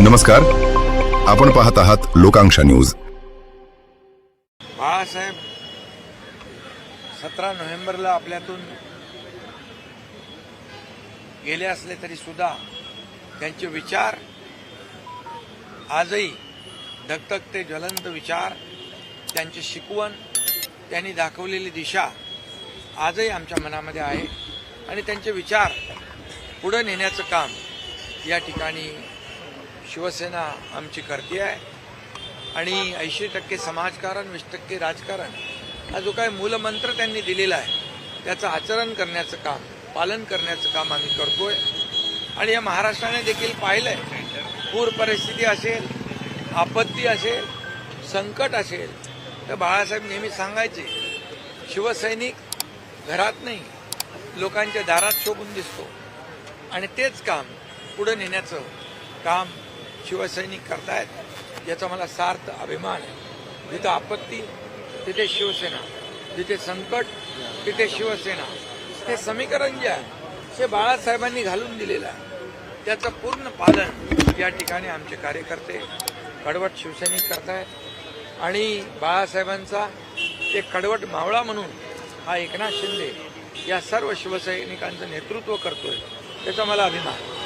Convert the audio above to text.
नमस्कार. आपण पाहत आहात लोकांक्षा न्यूज. बाळासाहेब सतरा नोव्हेंबरला आपल्यातून गेले असले तरी सुद्धा त्यांचे विचार आजही धगधगते ज्वलंत विचार त्यांची शिकवण त्यांनी दाखवलेली दिशा आजही आमच्या मनामध्ये आहे. आणि त्यांचे विचार पुढे नेण्याचं काम या ठिकाणी शिवसेना आमची करते आहे. आणि ऐंशी टक्के समाजकारण वीस टक्के राजकारण हा जो काय मूलमंत्र त्यांनी दिलेला आहे त्याचं आचरण करण्याचं काम पालन करण्याचं काम आम्ही करतोय. आणि या महाराष्ट्राने देखील पाहिलंय पूर परिस्थिती असेल आपत्ती असेल संकट असेल तर बाळासाहेब नेहमी सांगायचे शिवसैनिक घरात नाही लोकांच्या दारात शोभून दिसतो. आणि तेच काम पुढे नेण्याचं काम शिवसैनिक करतायत याचा मला सार्थ अभिमान आहे. जिथं आपत्ती तिथे शिवसेना जिथे संकट तिथे शिवसेना. हे समीकरण जे आहे ते बाळासाहेबांनी घालून दिलेलं आहे. त्याचं पूर्ण पालन या ठिकाणी आमचे कार्यकर्ते कडवट शिवसैनिक करतायत. आणि बाळासाहेबांचा एक कडवट मावळा म्हणून हा एकनाथ शिंदे या सर्व शिवसैनिकांचं नेतृत्व करतोय त्याचा मला अभिमान आहे.